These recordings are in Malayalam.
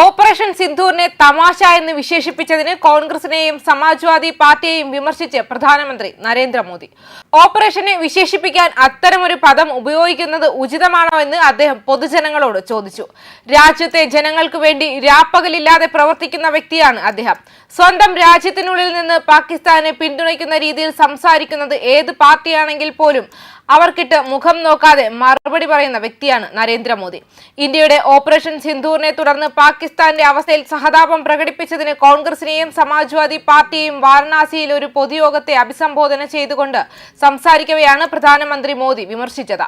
ഓപ്പറേഷൻ സിന്ധൂറിനെ തമാശ എന്ന് വിശേഷിപ്പിച്ചതിന് കോൺഗ്രസിനെയും സമാജ്വാദി പാർട്ടിയെയും വിമർശിച്ച് പ്രധാനമന്ത്രി നരേന്ദ്രമോദി. ഓപ്പറേഷനെ വിശേഷിപ്പിക്കാൻ അത്തരമൊരു പദം ഉപയോഗിക്കുന്നത് ഉചിതമാണോ എന്ന് അദ്ദേഹം പൊതുജനങ്ങളോട് ചോദിച്ചു. രാജ്യത്തെ ജനങ്ങൾക്ക് വേണ്ടി രാപ്പകലില്ലാതെ പ്രവർത്തിക്കുന്ന വ്യക്തിയാണ് അദ്ദേഹം. സ്വന്തം രാജ്യത്തിനുള്ളിൽ നിന്ന് പാകിസ്ഥാനെ പിന്തുണയ്ക്കുന്ന രീതിയിൽ സംസാരിക്കുന്നത് ഏത് പാർട്ടിയാണെങ്കിൽ പോലും അവർക്കിട്ട് മുഖം നോക്കാതെ മറുപടി പറയുന്ന വ്യക്തിയാണ് നരേന്ദ്രമോദി. ഇന്ത്യയുടെ ഓപ്പറേഷൻ സിന്ധൂറിനെ തുടർന്ന് പാകിസ്ഥാന്റെ അവസ്ഥയിൽ സഹതാപം പ്രകടിപ്പിച്ചതിന് കോൺഗ്രസിനെയും സമാജ്വാദി പാർട്ടിയെയും വാരണാസിയിൽ ഒരു പൊതുയോഗത്തെ അഭിസംബോധന ചെയ്തുകൊണ്ട് സംസാരിക്കവെയാണ് പ്രധാനമന്ത്രി മോദി വിമർശിച്ചത്.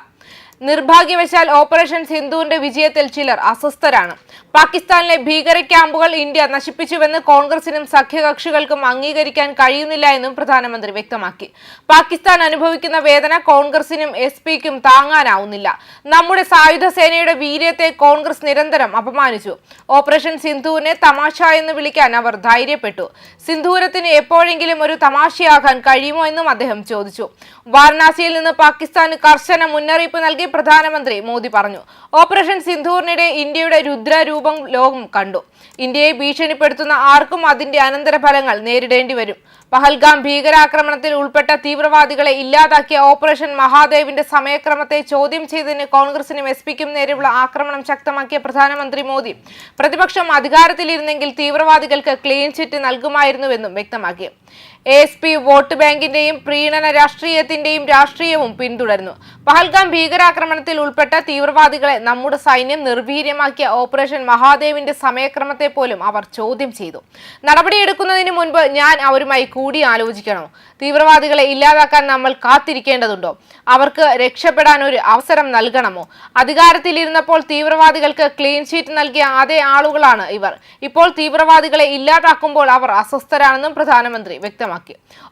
നിർഭാഗ്യവശാൽ ഓപ്പറേഷൻ സിന്ധുവിന്റെ വിജയത്തിൽ ചിലർ അസ്വസ്ഥരാണ്. പാകിസ്ഥാനിലെ ഭീകര ക്യാമ്പുകൾ ഇന്ത്യ നശിപ്പിച്ചുവെന്ന് കോൺഗ്രസിനും സഖ്യകക്ഷികൾക്കും അംഗീകരിക്കാൻ കഴിയുന്നില്ല എന്നും പ്രധാനമന്ത്രി വ്യക്തമാക്കി. പാകിസ്ഥാൻ അനുഭവിക്കുന്ന വേദന കോൺഗ്രസിനും എസ് പിക്കും താങ്ങാനാവുന്നില്ല. നമ്മുടെ സായുധ സേനയുടെ വീര്യത്തെ കോൺഗ്രസ് നിരന്തരം അപമാനിച്ചു. ഓപ്പറേഷൻ സിന്ധുവിനെ തമാശ എന്ന് വിളിക്കാൻ അവർ ധൈര്യപ്പെട്ടു. സിന്ധൂരത്തിന് എപ്പോഴെങ്കിലും ഒരു തമാശയാകാൻ കഴിയുമോ എന്നും അദ്ദേഹം ചോദിച്ചു. വാരണാസിയിൽ നിന്ന് പാകിസ്ഥാന് കർശന മുന്നറിയിപ്പ് നൽകി പ്രധാനമന്ത്രി മോദി പറഞ്ഞു. ഓപ്പറേഷൻ സിന്ധൂറിനിടെ ഇന്ത്യയുടെ രുദ്രരൂപം ലോകം കണ്ടു. ഇന്ത്യയെ ഭീഷണിപ്പെടുത്തുന്ന ആർക്കും അതിന്റെ അനന്തരഫലങ്ങൾ നേരിടേണ്ടി വരും. പഹൽഗാം ഭീകരാക്രമണത്തിൽ ഉൾപ്പെട്ട തീവ്രവാദികളെ ഇല്ലാതാക്കിയ ഓപ്പറേഷൻ മഹാദേവിന്റെ സമയക്രമത്തെ ചോദ്യം ചെയ്തതിന് കോൺഗ്രസിനും എസ് പിക്കും നേരെയുള്ള ആക്രമണം ശക്തമാക്കിയ പ്രധാനമന്ത്രി മോദി. പ്രതിപക്ഷം അധികാരത്തിലിരുന്നെങ്കിൽ തീവ്രവാദികൾക്ക് ക്ലീൻ ചിറ്റ് നൽകുമായിരുന്നുവെന്നും വ്യക്തമാക്കി. എസ് പി വോട്ട് ബാങ്കിന്റെയും പ്രീണന രാഷ്ട്രീയത്തിന്റെയും രാഷ്ട്രീയവും പിന്തുടരുന്നു. പഹൽഗാം ഭീകരാക്രമണത്തിൽ ഉൾപ്പെട്ട തീവ്രവാദികളെ നമ്മുടെ സൈന്യം നിർവീര്യമാക്കിയ ഓപ്പറേഷൻ മഹാദേവിന്റെ സമയക്രമത്തെ പോലും അവർ ചോദ്യം ചെയ്തു. നടപടിയെടുക്കുന്നതിന് മുൻപ് ഞാൻ അവരുമായി കൂടി ആലോചിക്കണോ. തീവ്രവാദികളെ ഇല്ലാതാക്കാൻ നമ്മൾ കാത്തിരിക്കേണ്ടതുണ്ടോ? അവർക്ക് രക്ഷപ്പെടാൻ ഒരു അവസരം നൽകണമോ? അധികാരത്തിലിരുന്നപ്പോൾ തീവ്രവാദികൾക്ക് ക്ലീൻ ഷീറ്റ് നൽകിയ അതേ ആളുകളാണ് ഇവർ. ഇപ്പോൾ തീവ്രവാദികളെ ഇല്ലാതാക്കുമ്പോൾ അവർ അസ്വസ്ഥരാണെന്നും പ്രധാനമന്ത്രി വ്യക്തമാക്കി.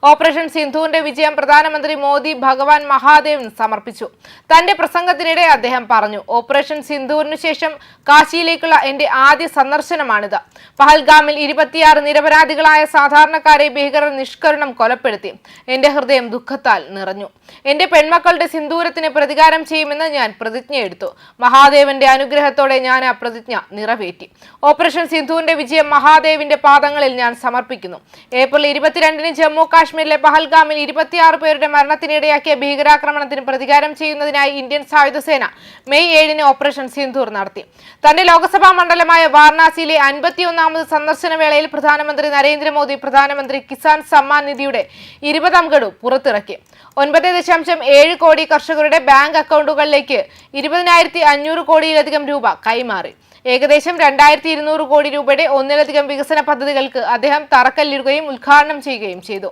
ഓപ്പറേഷൻ സിന്ധുവിന്റെ വിജയം പ്രധാനമന്ത്രി മോദി ഭഗവാൻ മഹാദേവൻ സമർപ്പിച്ചു. തന്റെ പ്രസംഗത്തിനിടെ അദ്ദേഹം പറഞ്ഞു ഓപ്പറേഷൻ സിന്ധുവിനു ശേഷം കാശിയിലേക്കുള്ള എന്റെ ആദ്യ സന്ദർശനമാണിത്. പഹൽഗാമിൽ ഇരുപത്തിയാറ് നിരപരാധികളായ സാധാരണക്കാരെ ഭീകരർ നിഷ്കരണം കൊലപ്പെടുത്തി. എന്റെ ഹൃദയം ദുഃഖത്താൽ നിറഞ്ഞു. എന്റെ പെൺമക്കളുടെ സിന്ദൂരത്തിന് പ്രതികാരം ചെയ്യുമെന്ന് ഞാൻ പ്രതിജ്ഞ എടുത്തു. മഹാദേവന്റെ അനുഗ്രഹത്തോടെ ഞാൻ ആ പ്രതിജ്ഞ നിറവേറ്റി. ഓപ്പറേഷൻ സിന്ധുവിന്റെ വിജയം മഹാദേവിന്റെ പാദങ്ങളിൽ ഞാൻ സമർപ്പിക്കുന്നു. ഏപ്രിൽ ഇരുപത്തിരണ്ടിന് ജമ്മു കാശ്മീരിലെ പഹൽഗാമിൽ ഇരുപത്തിയാറ് പേരുടെ മരണത്തിനിടയാക്കിയ ഭീകരാക്രമണത്തിന് പ്രതികാരം ചെയ്യുന്നതിനായി ഇന്ത്യൻ സായുധസേന മെയ് ഏഴിന് ഓപ്പറേഷൻ സിന്ധൂർ നടത്തി. തന്റെ ലോക്സഭാ മണ്ഡലമായ വാരണാസിയിലെ അൻപത്തിയൊന്നാമത് സന്ദർശന വേളയിൽ പ്രധാനമന്ത്രി നരേന്ദ്രമോദി പ്രധാനമന്ത്രി കിസാൻ സമ്മാൻ നിധിയുടെ ഇരുപതാം ഗഡു പുറത്തിറക്കി. ഒൻപത് ദശാംശം ഏഴ് കോടി കർഷകരുടെ ബാങ്ക് അക്കൗണ്ടുകളിലേക്ക് ഇരുപതിനായിരത്തി അഞ്ഞൂറ് കോടിയിലധികം രൂപ കൈമാറി. ഏകദേശം രണ്ടായിരത്തി ഇരുന്നൂറ് കോടി രൂപയുടെ ഒന്നിലധികം വികസന പദ്ധതികൾക്ക് അദ്ദേഹം തറക്കല്ലിടുകയും ഉദ്ഘാടനം ചെയ്യുകയും ചെയ്തു.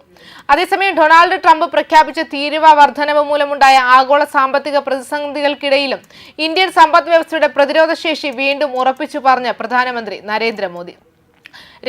അതേസമയം ഡൊണാൾഡ് ട്രംപ് പ്രഖ്യാപിച്ച തീരുവ വർധനവ് മൂലമുണ്ടായ ആഗോള സാമ്പത്തിക പ്രതിസന്ധികൾക്കിടയിലും ഇന്ത്യൻ സമ്പദ് വ്യവസ്ഥയുടെ പ്രതിരോധശേഷി വീണ്ടും ഉറപ്പിച്ചു പറഞ്ഞ പ്രധാനമന്ത്രി നരേന്ദ്രമോദി.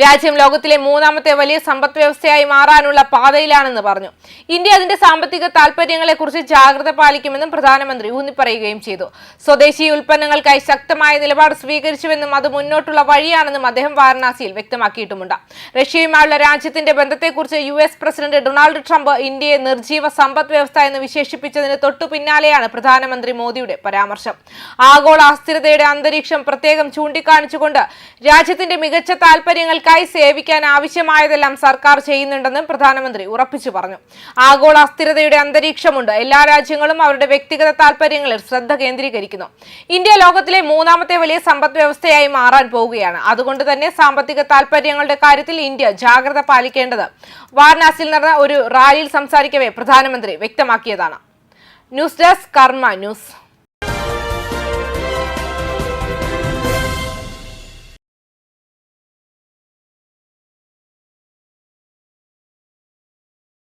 രാജ്യം ലോകത്തിലെ മൂന്നാമത്തെ വലിയ സമ്പദ് വ്യവസ്ഥയായി മാറാനുള്ള പാതയിലാണെന്ന് പറഞ്ഞു. ഇന്ത്യ അതിന്റെ സാമ്പത്തിക താൽപര്യങ്ങളെക്കുറിച്ച് ജാഗ്രത പാലിക്കുമെന്നും പ്രധാനമന്ത്രി ഊന്നിപ്പറയുകയും ചെയ്തു. സ്വദേശി ഉൽപ്പന്നങ്ങൾക്കായി ശക്തമായ നിലപാട് സ്വീകരിച്ചുവെന്നും അത് മുന്നോട്ടുള്ള വഴിയാണെന്നും അദ്ദേഹം വാരണാസിയിൽ വ്യക്തമാക്കിയിട്ടുമുണ്ട്. റഷ്യയുമായുള്ള രാജ്യത്തിന്റെ ബന്ധത്തെക്കുറിച്ച് U S president Donald Trump ഇന്ത്യയെ നിർജീവ സമ്പദ് വ്യവസ്ഥ എന്ന് വിശേഷിപ്പിച്ചതിന് തൊട്ടു പിന്നാലെയാണ് പ്രധാനമന്ത്രി മോദിയുടെ പരാമർശം. ആഗോള അസ്ഥിരതയുടെ അന്തരീക്ഷം പ്രത്യേകം ചൂണ്ടിക്കാണിച്ചുകൊണ്ട് രാജ്യത്തിന്റെ മികച്ച താൽപര്യങ്ങൾക്കായി സേവിക്കാൻ ആവശ്യമായതെല്ലാം സർക്കാർ ചെയ്യുന്നുണ്ടെന്നും പ്രധാനമന്ത്രി ഉറപ്പിച്ചു പറഞ്ഞു. ആഗോള അസ്ഥിരതയുടെ അന്തരീക്ഷമുണ്ട്. എല്ലാ രാജ്യങ്ങളും അവരുടെ വ്യക്തിഗത താൽപര്യങ്ങളിൽ ശ്രദ്ധ കേന്ദ്രീകരിക്കുന്നു. ഇന്ത്യ ലോകത്തിലെ മൂന്നാമത്തെ വലിയ സമ്പദ് വ്യവസ്ഥയായി മാറാൻ പോവുകയാണ്. അതുകൊണ്ട് തന്നെ സാമ്പത്തിക താൽപര്യങ്ങളുടെ കാര്യത്തിൽ ഇന്ത്യ ജാഗ്രത പാലിക്കേണ്ടത് വാരണാസിയിൽ നടന്ന ഒരു റാലിയിൽ സംസാരിക്കവേ പ്രധാനമന്ത്രി വ്യക്തമാക്കിയതാണ്. News desk Karma news.